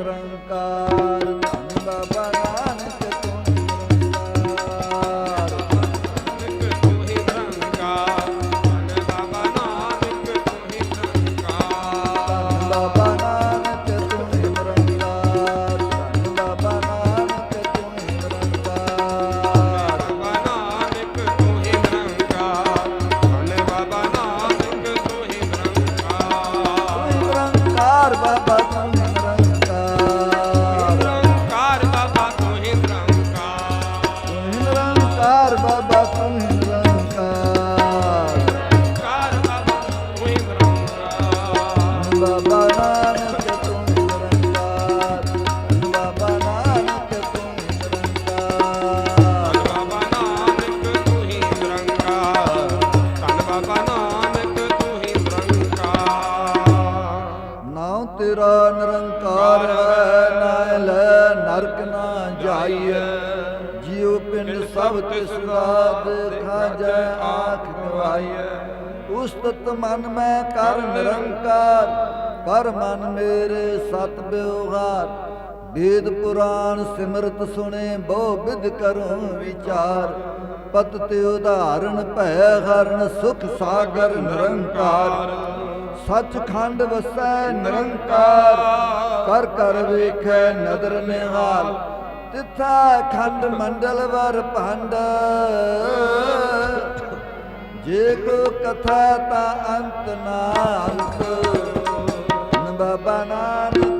ਨਿਰੰਕਾਰ ਧੰਨ ਬਾਬਾ ਉਸਤਤ ਮਨ ਮੈਂ ਕਰ ਨਿਰੰਕਾਰ, ਪਰ ਮਨ ਮੇਰੇ ਸਤ ਬਿਉਗਾਰ ਵੇਦ ਪੁਰਾਣ ਸਿਮਰਤ ਸੁਣੇ, ਬਹੁ ਵਿਦ ਕਰੋ ਵਿਚਾਰ। ਪਤ ਤੇ ਉਧਾਰਨ ਭੈ ਹਰਨ, ਸੁਖ ਸਾਗਰ ਨਿਰੰਕਾਰ। ਸੱਚਖੰਡ ਵਸੈ ਨਿਰੰਕਾਰ, ਕਰ ਕਰ ਵੇਖੈ ਨਦਰ ਨਿਹਾਲ। ਤਿਥਾ ਖੰਡ ਮੰਡਲ ਵਰ ਭੰਡ। ਜੇ ਕੋ ਕਥਾ ਤਾ ਅੰਤ ਨਾਨਕ ਬਾਬਾ ਨਾਨਕ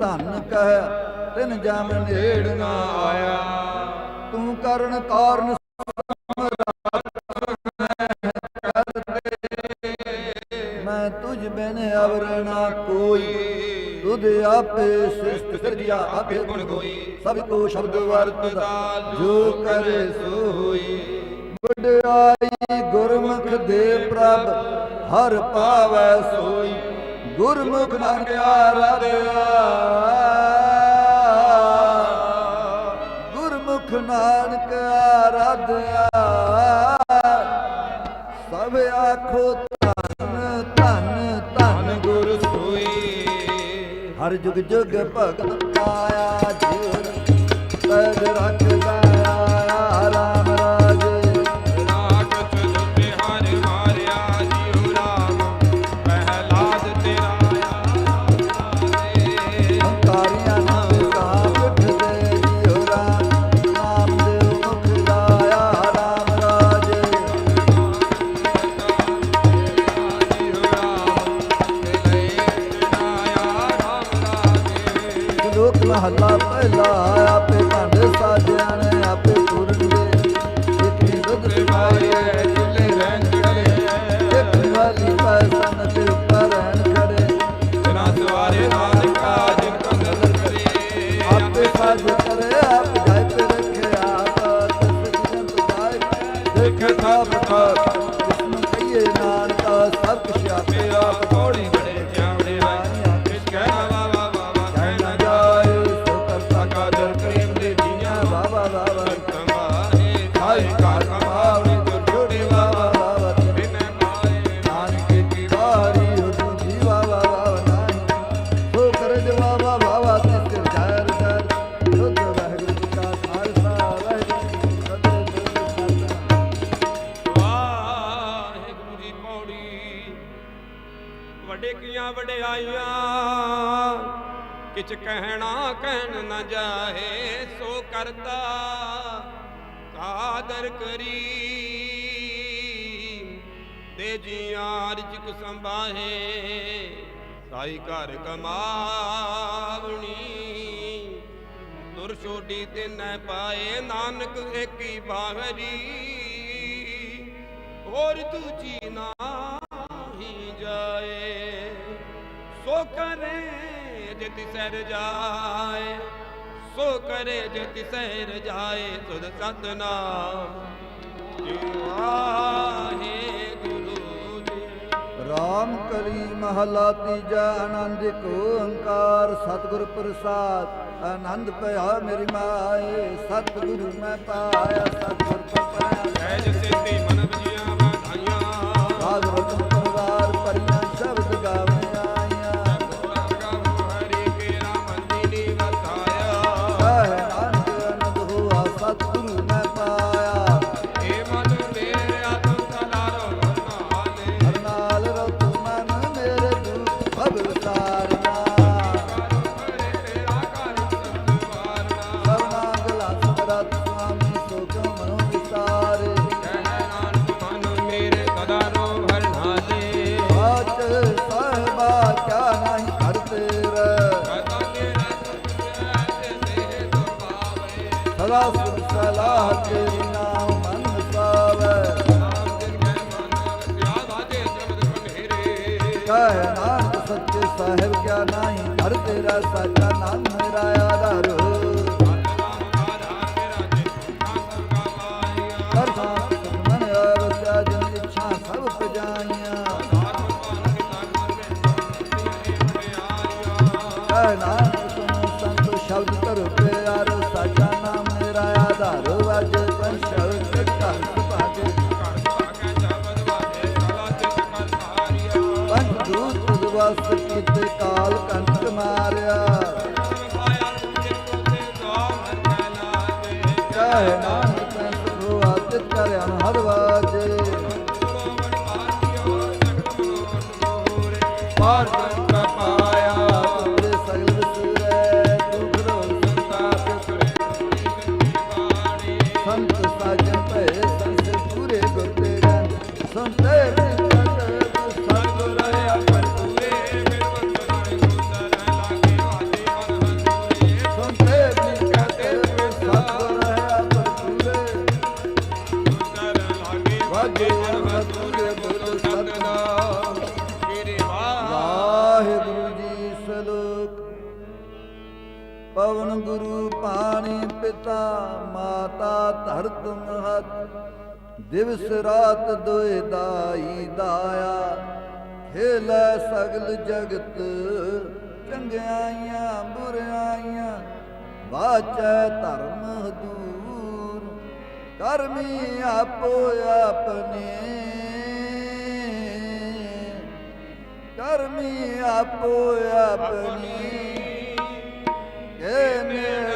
ਧਨ ਕਹਿ, ਤਿਨ ਜਮ ਨੇੜ ਨਾ ਆਇਆ। ਤੂੰ ਕਰਨ ਕਾਰਨ ਕੋਈ। ਆਪੇ ਸਿਸ਼ਟ ਸਿਰਜਿਆ, ਆਪੇ ਗੁਣ ਕੋਈ ਸਭ ਕੋ ਸ਼ਬਦ ਵਰਤਦਾ, ਜੋ ਕਰੇ ਸੋ ਹੋਈ। ਬੁਢਾਈ ਗੁਰਮੁਖ ਦੇ ਪ੍ਰਭ, ਹਰ ਪਾਵੈ ਸੋਈ। ਗੁਰਮੁਖ ਮਨ ਪਿਆਰਾ ਦਿਆ। ਗੁਰਮੁਖ ਨਾਨਕ ਆਰਾਧਿਆ ਸਭ ਆਖੋ ਧੰਨ ਧੰਨ ਧੰਨ ਗੁਰ ਸੋਈ। ਹਰ ਜੁਗ ਜੁਗ ਭਗਤ ਆਇਆ हल्ला पहला ਆਦਰ ਕਰੀ। ਤੇ ਜੀਆਂ ਰਿਚਕ ਸੰਭਾਹੇ, ਸਾਈ ਘਰ ਕਮਾਵਣੀ। ਤੁਰ ਛੋਟੀ ਤੇ ਨੈ ਪਾਏ, ਨਾਨਕ ਏਕੀ ਬਾਹਰੀ। ਹੋਰ ਤੂੰ ਜੀ ਨਾ ਹੀ ਜਾਏ, ਸੋ ਕਰੇ ਜਿਤ ਸਰ ਜਾਏ। ਸੁਧ ਸਤਨਾਮ। ਜੀ ਵਾਹਿਗੁਰੂ ਜੀ। ਰਾਮ ਕਲੀ ਮਹਲਾ ਤੀਜਾ ਆਨੰਦ ਇੱਕ ਓੰਕਾਰ ਸਤਿਗੁਰ ਪ੍ਰਸਾਦ ਆਨੰਦ ਭਇਆ ਮੇਰੀ ਮਾਏ ਸਤਿਗੁਰੂ ਮੈਂ ਪਾਇਆ ਸਤਿਗੁਰ ਪਾਇਆ। ਸਹਿਜ ਸਿੱਧੀ ਮਨ ਖੰਡੇਰੇ ਕਹਿ ਸੱਚੇ ਸਾਹਿਬ ਕਿਆ ਨਹੀਂ? ਹਰ ਤੇਰਾ ਸਾਚਾ ਨਾਮ ਮੇਰਾ ਆਧਾਰ ਪਾਰ ਪਿਤਾ ਮਾਤਾ ਧਰਤ ਮਹਤ, ਦਿਵਸ ਰਾਤ ਦੋਇ ਦਾਈ ਦਾਇਆ। ਖੇਲੇ ਸਗਲ ਜਗਤ, ਚੰਗਿਆਈਆਂ, ਬੁਰਿਆਈਆਂ, ਵਾਚੈ ਧਰਮ ਦੂਰ। ਕਰਮੀ ਆਪੋ ਆਪਣੇ। ਕਰਮੀ ਆਪੋ ਆਪਣੀ। ਕੇ ਮੇਰੇ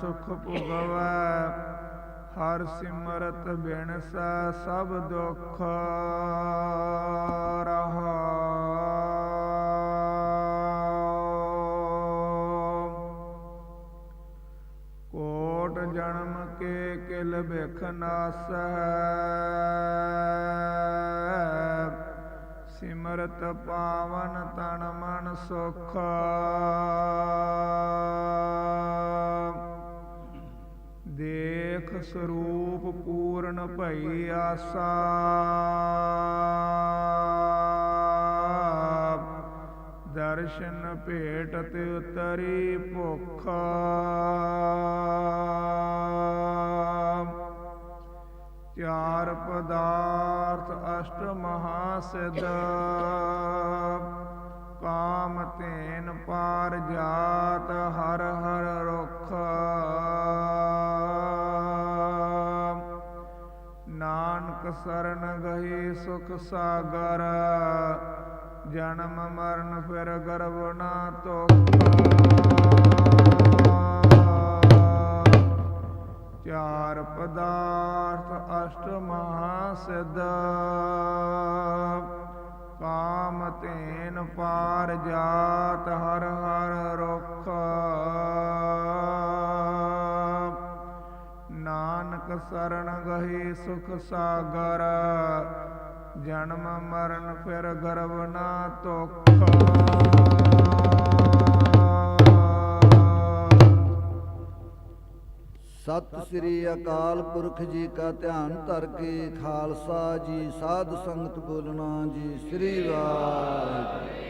ਸੁਖ ਭੁਗਵੈ, ਹਰ ਸਿਮਰਤ ਬਿਨਸੈ, ਸਭ ਦੁਖ ਰਹਾ। ਕੋਟ ਜਨਮ ਕੇ ਕਿਲ ਬਿਖ ਸਿਮਰਤ ਪਾਵਨ ਤਨ ਮਨ ਸੁਖ। ਸਰੂਪ ਪੂਰਨ ਭਈ ਆਸਾ। ਦਰਸ਼ਨ ਭੇਟ ਤੇ ਉਤਰੀ ਭੁਖ। ਚਾਰ ਪਦਾਰਥ ਅਸ਼ਟ ਮਹਾਸਿਧ। ਕਾਮ ਤੇਨ ਪਾਰ ਜਾਤ ਹਰ ਹਰ ਰੁਖ। ਸਰਣ ਗਏ ਸੁਖ ਸਾਗਰ, ਜਨਮ ਮਰਨ ਫਿਰ ਗਰਭ ਨਾ ਤੋਖ ਚਾਰ ਪਦਾਰਥ ਅਸ਼ਟ ਮਹਾਸਿਧ, ਕਾਮ ਤੇਨ ਪਾਰ ਜਾਤ ਹਰ ਹਰ ਰੁਖ। ਨਾਨਕ ਸਰਣ ਗਏ ਸੁਖ ਸਾਗਰ, ਜਨਮ ਮਰਨ ਫਿਰ ਗਰਵ ਨਾ ਤੋਖ ਸਤਿ ਸ੍ਰੀ ਅਕਾਲ ਪੁਰਖ ਜੀ ਕਾ ਧਿਆਨ ਧਰ ਕੇ ਖਾਲਸਾ ਜੀ, ਸਾਧ ਸੰਗਤ ਬੋਲਣਾ ਜੀ, ਸ੍ਰੀ ਵਾਹਿਗੁਰੂ।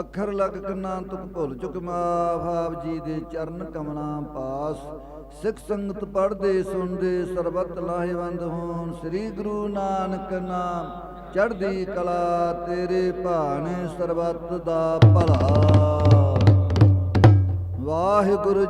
ਅੱਖਰ ਲਗ ਕੰਨਾਂ ਤੁਕ ਭੁੱਲ ਚੁਕ ਮਾਫ ਜੀ ਦੇ ਚਰਨ ਕਮਲਾਂ ਪਾਸ। ਸਿੱਖ ਸੰਗਤ ਪੜ੍ਹਦੇ, ਸੁਣਦੇ, ਸਰਬਤ ਲਾਹੇਵੰਦ ਹੋਣ। ਸ੍ਰੀ ਗੁਰੂ ਨਾਨਕ ਨਾਮ ਚੜ੍ਹਦੀ ਕਲਾ, ਤੇਰੇ ਭਾਣੇ ਸਰਬਤ ਦਾ ਭਲਾ। ਵਾਹਿਗੁਰੂ